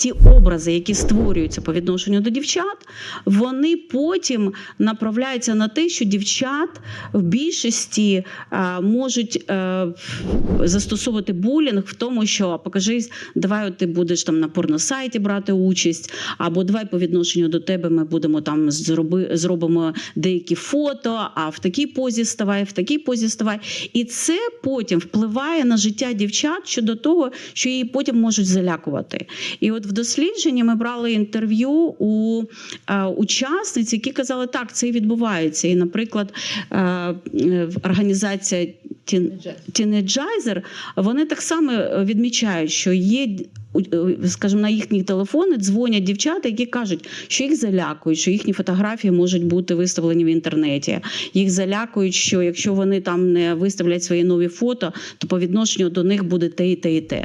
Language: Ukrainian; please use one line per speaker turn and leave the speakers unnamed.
ті образи, які створюються по відношенню до дівчат, вони потім направляються на те, що дівчат в більшості е, можуть е, застосовувати булінг в тому, що покажись, давай ти будеш там на порносайті брати участь, або давай по відношенню до тебе ми будемо там зроби, зробимо деякі фото, а в такій позі ставай, в такій позі ставай. І це потім впливає на життя дівчат щодо того, що її потім можуть залякувати. І от в дослідженні ми брали інтерв'ю у е, учасниць, які казали, так, це і відбувається. І, наприклад, е, організація Тін... Вони так само е, відмічають, що є. Скажімо, на їхні телефони дзвонять дівчата, які кажуть, що їх залякують, що їхні фотографії можуть бути виставлені в інтернеті. Їх залякують, що якщо вони там не виставлять свої нові фото, то по відношенню до них буде те і те і те.